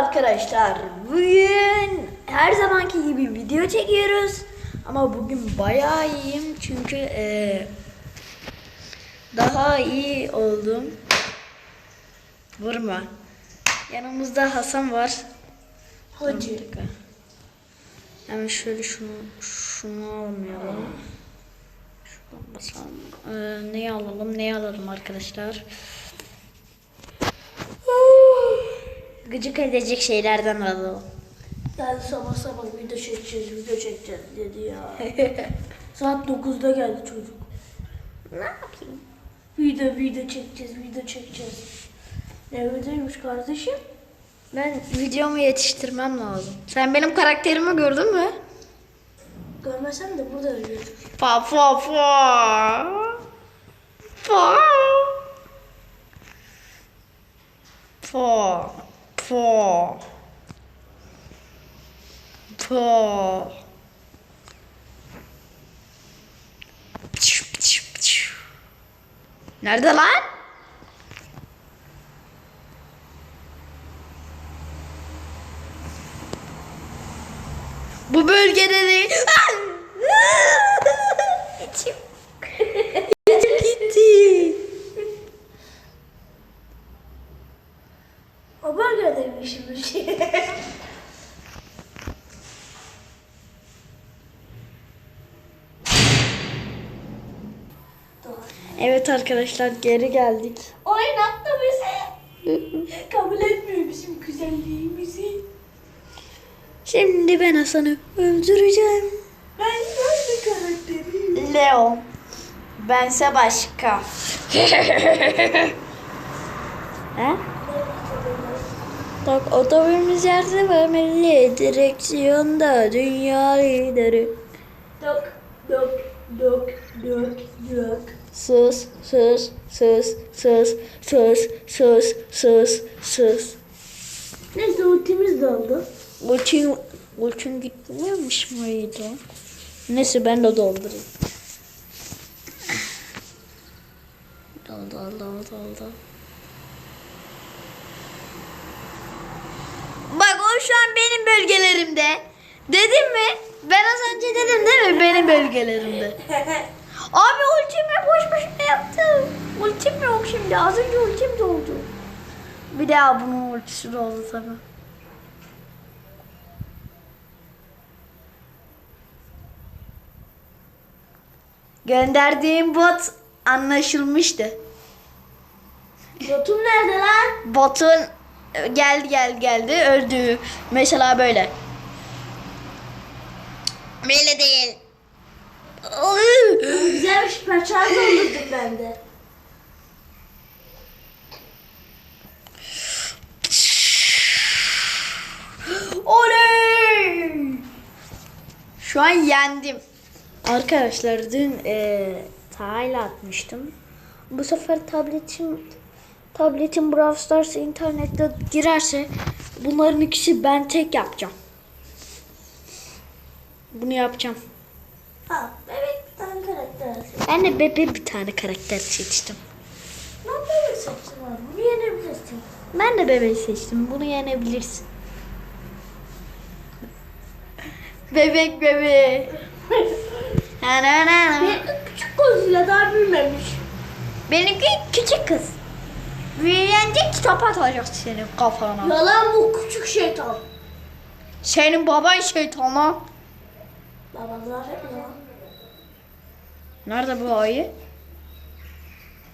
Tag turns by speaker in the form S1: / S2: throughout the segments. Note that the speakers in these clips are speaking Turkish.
S1: arkadaşlar. Bugün her zamanki gibi video çekiyoruz. Ama bugün bayağı iyiyim çünkü eee, daha iyi oldum. Vurma. Yanımızda Hasan var.
S2: Hacı.
S1: Hemen şöyle şunu şunu almayalım. Şuradan basalım. Ee, neyi alalım? Neyi alalım arkadaşlar? Gıcık edecek şeylerden alalım.
S2: Geldi sabah sabah video çekeceğiz, video çekeceğiz dedi ya. Saat 9'da geldi çocuk.
S1: Ne yapayım?
S2: Video video çekeceğiz, video çekeceğiz. Neredeymiş kardeşim?
S1: Ben videomu yetiştirmem lazım. Sen benim karakterimi gördün mü?
S2: Görmesen de burada.
S1: Pa pa pa. Pa. Pa. Pa. Pa. Pçu, pçu, pçu. Nerede lan? Bu bölgede değil. İçim. İçim gitti.
S2: O bölgedeymiş bir şey.
S1: Evet arkadaşlar geri geldik.
S2: Oynattı bizi. Kabul etmiyor bizim güzelliğimizi.
S1: Şimdi ben Hasan'ı öldüreceğim.
S2: Ben böyle karakterim.
S1: Leo. Bense başka. He? Bak otobüsümüz yerde vermeli. Direksiyonda dünya lideri.
S2: Dök, dök, dök, dök, dök.
S1: Sus, sus, sus, sus, sus, sus, sus, sus.
S2: Neyse ultimiz de oldu.
S1: Ulçin, ulçin gitmiyormuş muydu? Neyse ben de doldurayım. Doldu, doldu, doldu. Bak o şu an benim bölgelerimde. Dedim mi? Ben az önce dedim değil mi? Benim bölgelerimde. Abi ultimi boş boşuna yaptım. Ultim yok şimdi. Az önce ultim doldu. Bir daha bunun ultisi doldu tabii. Gönderdiğim bot anlaşılmıştı.
S2: Botum nerede lan?
S1: Botun geldi geldi geldi öldü. Mesela böyle. Böyle değil.
S2: Güzelmiş perçem doldurdum ben de.
S1: Oley! Şu an yendim. Arkadaşlar dün e, sahile atmıştım. Bu sefer tabletim tabletim Brawl Stars internette girerse bunların ikisi ben tek yapacağım. Bunu yapacağım.
S2: Ha, bebek bir tane karakter.
S1: Ben de bebe bir tane karakter seçtim.
S2: Ne bebek saçın var? Bunu yenebilirsin.
S1: Ben de bebeği seçtim. Bunu yenebilirsin. Bebek.
S2: Bir küçük gözüyle daha büyümemiş.
S1: Benimki küçük kız. Büyüyünce kitap atacak senin kafana.
S2: Yalan bu küçük şeytan.
S1: Senin baban şeytana.
S2: Hep.
S1: Nerede bu ayı?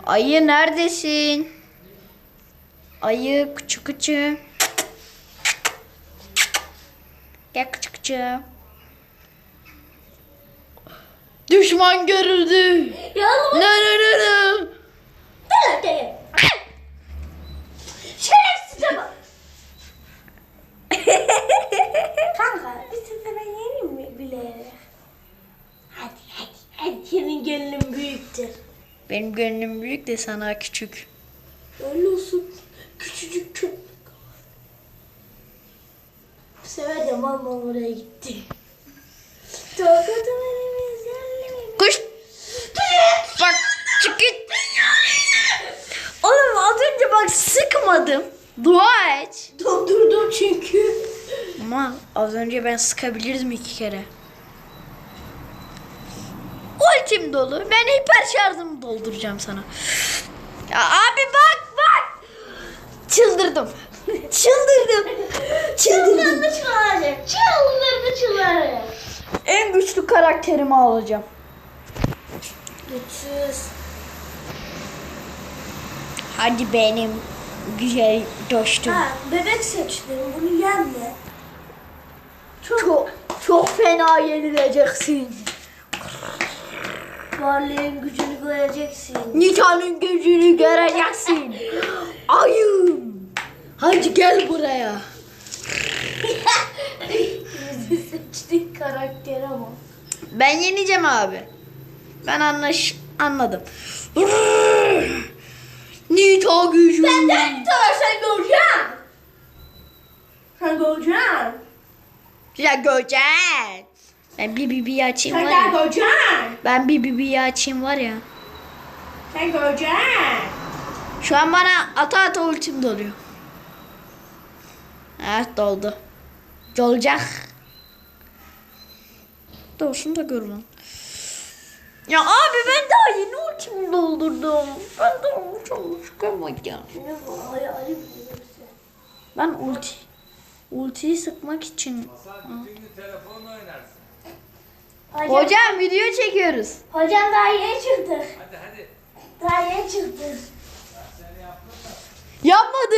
S1: Ayı neredesin? Ayı küçük küçük. Gel küçük küçük. Düşman görüldü.
S2: Yalan
S1: Ne ne ne ne.
S2: Gel gel. Şerefsize bak. Kanka bir sefer ben yeneyim mi bile? Hadi hadi hadi senin gönlün büyüktür.
S1: Benim gönlüm büyük de sana küçük.
S2: Öyle olsun. Küçücük köpek. Bu sefer de mal oraya gitti. Tokatı verimiz yerli
S1: Kuş. Bak çık git. Oğlum az önce bak sıkmadım. Dua et.
S2: Dondurdum. çünkü.
S1: Ama az önce ben sıkabilirdim iki kere. Ultim dolu. Ben hiper şarjımı dolduracağım sana. Ya abi bak bak. Çıldırdım. Çıldırdım. Çıldırdım.
S2: Çıldırdı çıldırdı. Çıldırdı çıldırdı.
S1: En güçlü karakterimi alacağım.
S2: Güçsüz.
S1: Hadi benim güzel dostum.
S2: Ha bebek seçtim. Bunu yenme. Çok,
S1: Çok çok fena yenileceksin.
S2: Varlığın gücünü göreceksin.
S1: Nita'nın gücünü göreceksin. Ayım. Hadi gel buraya.
S2: Bizi seçtik karakter ama.
S1: Ben yeneceğim abi. Ben anlaş anladım. Nita gücü.
S2: Ben de tamam sen göreceksin. Sen göreceksin.
S1: Ya göreceksin. Ben bir bibi açayım var
S2: daha
S1: ya.
S2: göreceksin.
S1: Ben bir bibi açayım var ya.
S2: Sen göreceksin.
S1: Şu an bana ata ata ultim doluyor. Evet doldu. Dolacak. Dolsun da görmem. Ya abi ben daha yeni ultimi doldurdum. Ben de?
S2: Ali Ali bilirsin.
S1: Ben ulti ultiyi sıkmak için.
S3: Sen bütün gün telefonla oynarsın.
S2: Hocam,
S1: Hocam video çekiyoruz.
S2: hocam daha yeni çıktı.
S3: Hadi hadi.
S2: Daha yeni çıktı.
S1: Yapmadı.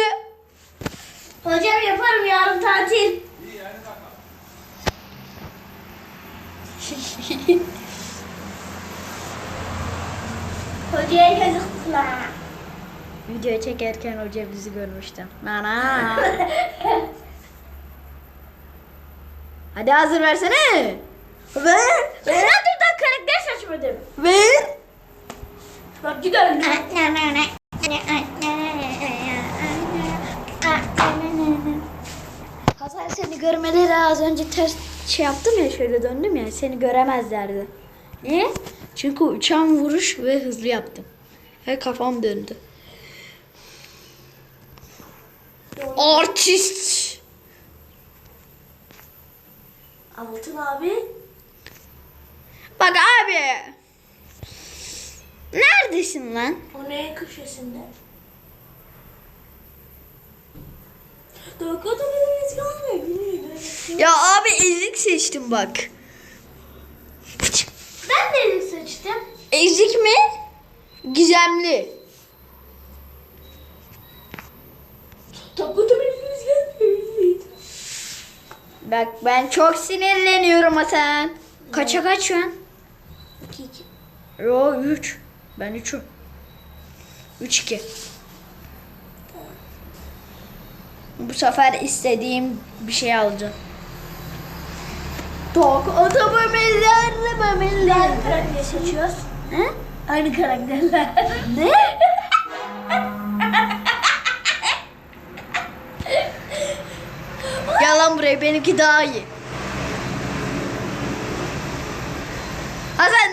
S2: Hocam yaparım yarın tatil.
S3: İyi hadi bakalım.
S2: Hocaya yazıklar.
S1: Video çekerken hoca bizi görmüştü. Nana. Hadi hazır versene. Ver.
S2: Daha karakter seçmedim.
S1: Ver.
S2: Bak gidelim.
S1: Hasan seni görmeleri az önce ters şey yaptım ya şöyle döndüm ya seni göremezlerdi. Niye? Çünkü uçan vuruş ve hızlı yaptım. Ve kafam döndü. Artist.
S2: Altın abi.
S1: Bak abi. Neredesin lan?
S2: O neyin köşesinde?
S1: Ya abi ezik seçtim bak.
S2: Ben de elik seçtim.
S1: Ezik mi? Gizemli. Bak ben çok sinirleniyorum Hasan. Kaça kaç şu an?
S2: 2 2.
S1: Yo 3. Ben 3'üm. 3 2. Bu sefer istediğim bir şey alacağım. Tok otobümeller
S2: Aynı karakter seçiyoruz.
S1: He?
S2: Aynı karakterler.
S1: Ne? Gel lan buraya benimki daha iyi.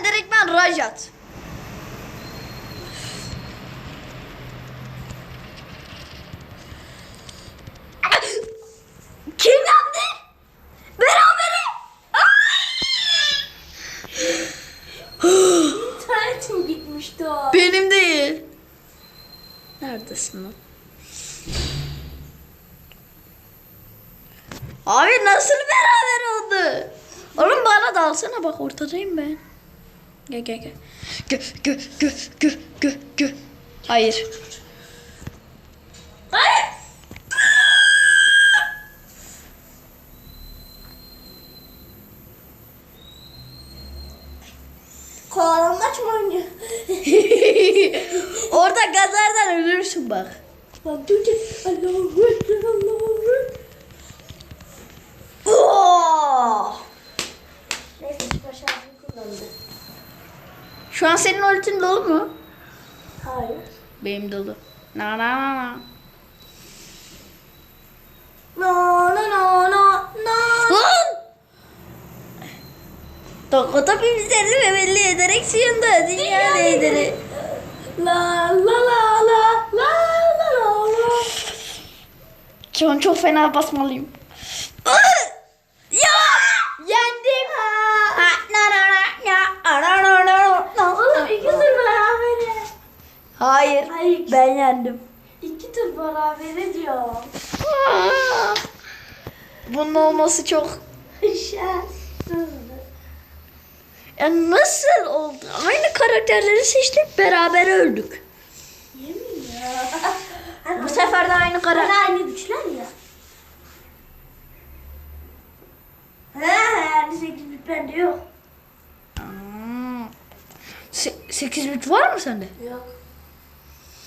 S1: Hasan direkt ben raj at. Kim yaptı? Berabere.
S2: İnternetim gitmişti o.
S1: Benim değil. Neredesin lan? Abi nasıl beraber oldu? Oğlum bana da alsana bak ortadayım ben. Gel gel gel. Gö gö gö gö gö gö. Hayır.
S2: Hayır. Kovalanmaç mı oynuyor?
S1: Orada gazlardan ölürsün bak.
S2: Bak dur
S1: Şu an senin ultin dolu mu?
S2: Hayır.
S1: Benim dolu. Na na na na.
S2: No no no no no.
S1: Lan! Tokoto pimizlerini ve belli ederek suyunda dünya lideri.
S2: La la la la la la la la.
S1: Şu an çok fena basmalıyım. ya! Yendim.
S2: Oğlum iki tur berabere.
S1: Hayır.
S2: Hayır.
S1: Ben yendim.
S2: İki tur berabere diyor.
S1: Bunun olması çok...
S2: Şanssızdı.
S1: Ya nasıl oldu? Aynı karakterleri seçtik beraber öldük.
S2: Yemin ya. Hani
S1: Bu sefer de aynı
S2: Hani
S1: karakter.
S2: aynı güçler ya. He yani 8 bit bende yok.
S1: 8 bit var mı sende?
S2: Yok.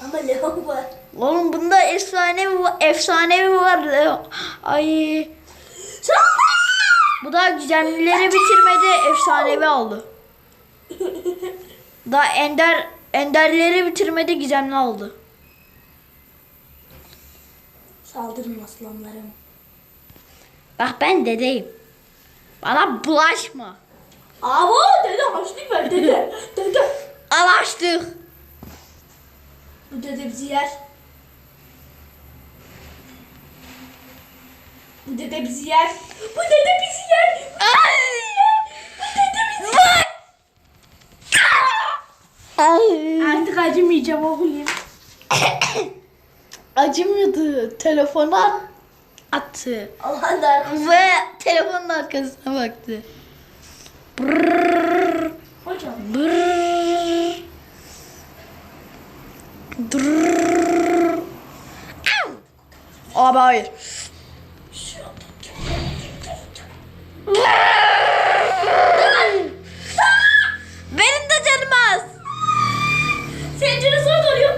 S2: Ama Leo var.
S1: Oğlum bunda efsanevi var, efsanevi var Leo. Ay. Bu da gizemlileri bitirmedi, efsanevi aldı. Daha ender enderleri bitirmedi, gizemli aldı.
S2: Saldırın aslanlarım.
S1: Bak ben dedeyim. Bana bulaşma.
S2: Abo dede haçlık ver dede. dede.
S1: Alaştık.
S2: Bu dede bizi yer. Bu dede bizi yer. Bu dede bizi yer.
S1: Ay. Bak. Ay.
S2: Artık acımayacağım oğlum.
S1: Acımıyordu. Telefona attı.
S2: Allah'ın da.
S1: Ve telefonun arkasına baktı. Brrrr,
S2: Hocam.
S1: brrrr, Abi hayır. Benim de canım az.
S2: Senin canın sana soruyor.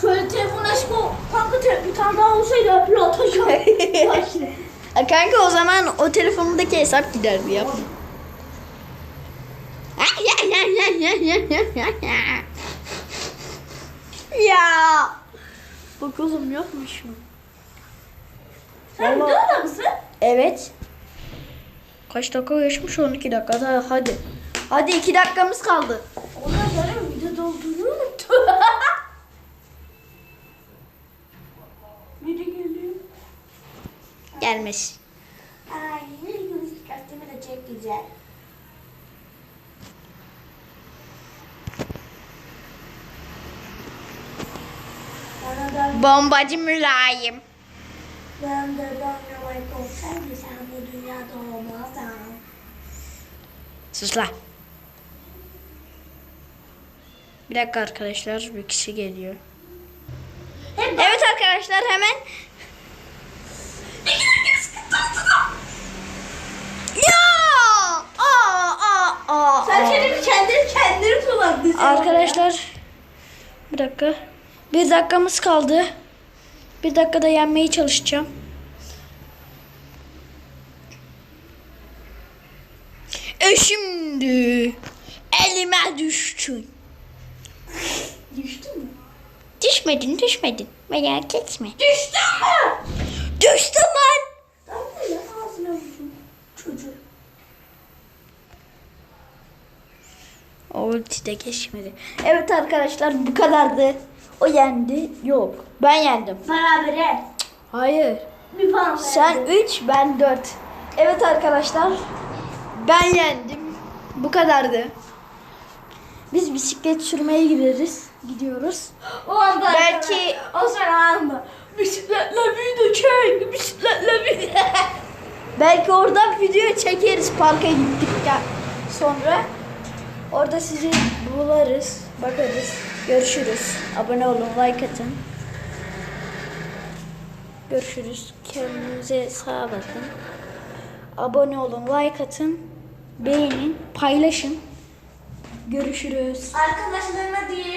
S2: Şöyle telefon açma. Kanka te- bir tane daha olsaydı öpüyor atacağım.
S1: Kanka o zaman o telefonundaki hesap giderdi yapma. Ya. Bak oğlum yokmuş mu?
S2: Sen
S1: Vallahi-
S2: videoda mısın?
S1: Evet. Kaç dakika geçmiş? 12 dakika. Hadi. Hadi, hadi 2 dakikamız kaldı.
S2: Onlar benim videoda olduğunu unuttu. Biri geliyor.
S1: Gelmiş.
S2: Ay ne güzel kostümü de çok güzel. Bana da
S1: Bombacı mülayim.
S2: ben de dönmemeyi korksaydı sen bu dünyada olmazdın.
S1: Sus lan. Bir dakika arkadaşlar. Bir kişi geliyor. Evet arkadaşlar hemen. Ya! Aa, aa, aa,
S2: sen
S1: aa.
S2: kendini kendini kendini kullandın.
S1: Arkadaşlar bir dakika. Bir dakikamız kaldı. Bir dakikada yenmeye çalışacağım. E şimdi elime düştün.
S2: Düştün mü?
S1: Düşmedin düşmedin. Merak etme.
S2: Düştün mü?
S1: Düştüm.
S2: Ben de ya ağzına vurdum çocuğu.
S1: O ulti de geçmedi. Evet arkadaşlar bu kadardı. O yendi. Yok. Ben yendim.
S2: Berabere.
S1: Hayır.
S2: Bir puan
S1: Sen
S2: verdim.
S1: 3 ben 4. Evet arkadaşlar. Ben yendim. Bu kadardı. Biz bisiklet sürmeye gideriz. Gidiyoruz.
S2: O anda
S1: Belki-
S2: o sen anda bisikletle video çek, bisikletle video.
S1: Belki orada video çekeriz parka gittikten sonra. Orada sizi bularız. Bakarız. Görüşürüz. Abone olun. Like atın. Görüşürüz. Kendinize sağ bakın. Abone olun. Like atın. Beğenin. Paylaşın. Görüşürüz.
S2: Arkadaşlarına diye